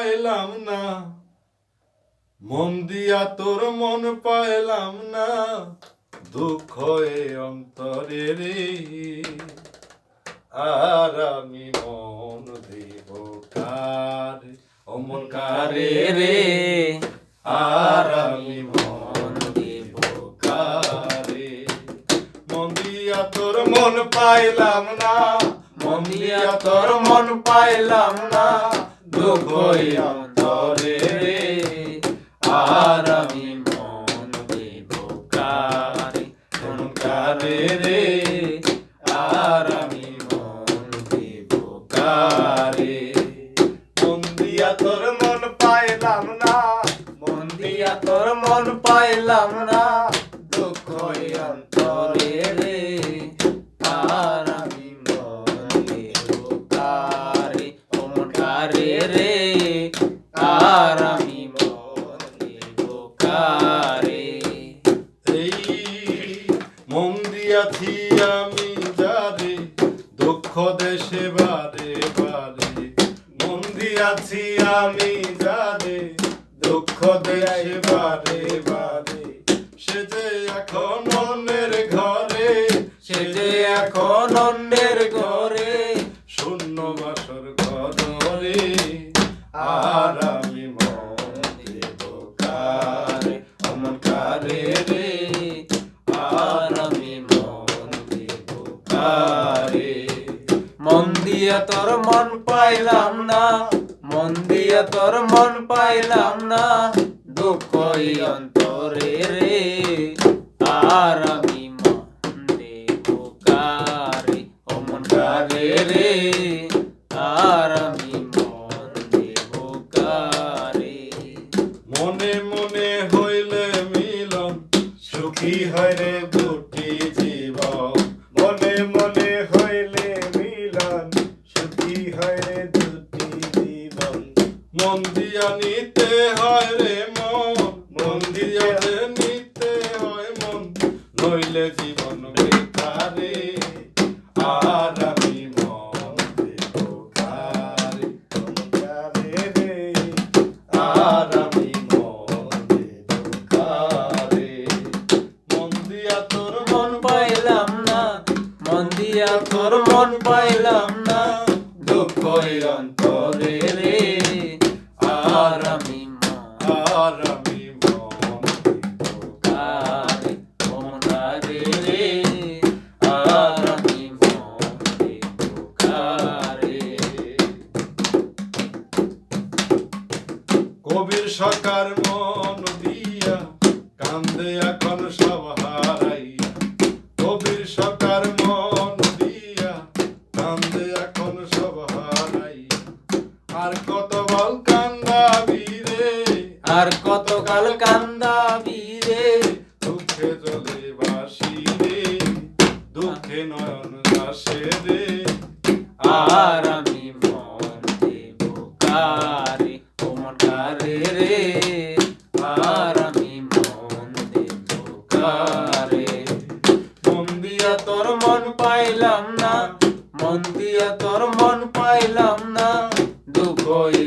পাইলাম না। মন দিয়া তোর মন পাইলাম না। দুঃখ এ অন্তরে রে আর আমি মন দেব কার? ও মন কারে রে আর আমি মন দেব কারে? মন দিয়া তোর মন পাইলাম না। মন দিয়া তোর মন পাইলাম না। দুঃখ এ অন্তরে আর আমি মন দেব কারে কারে রে আর আমি মন দেব কারে মন তোর মন পাইলাম না, মন দিয়া তোর মন পাইলাম না। দেশে বারে বারে মন দিয়াছি আমি যারে দুঃখ দেশে বারে বারে সে যে এখন অন্যের ঘরে, সে যে এখন অন্যের ঘরে, শূন্য বাসর ঘরে। আর আমি মন দেব মন দিয়া তোর মন পাইলাম না, মন দিয়া তোর মন পাইলাম না, দুঃখই অন্তরে রে, আর আমি মন দেব কারে ও মন কারে রে, আর আমি মন দেব কারে মনে মনে হইলে মিলন, সুখী হয় যে নিতে হয় মন, নইলে জীবন বেকারে। আর আমি মন রে। আর আমি মন মন দিয়া তোর মন পাইলাম না, মন দিয়া তোর মন পাইলাম না, দুঃখই অন্তরে রে। আর আমি আর কবির সকার মন দিয়া কান্দে এখন সব হারাইয়া। কবির সকার মন দিয়া কান্দে এখন সব হারাইয়া। আর কত বল কান্দাবি রে আর কতকাল কান্দাবি রে দুঃখে জলে বাসি রে, দুঃখে নয়ন দাসে রে। আর আমি মন দেব কারে? পাইলাম না। মন দিয়া তোর মন পাইলাম না। দুঃখই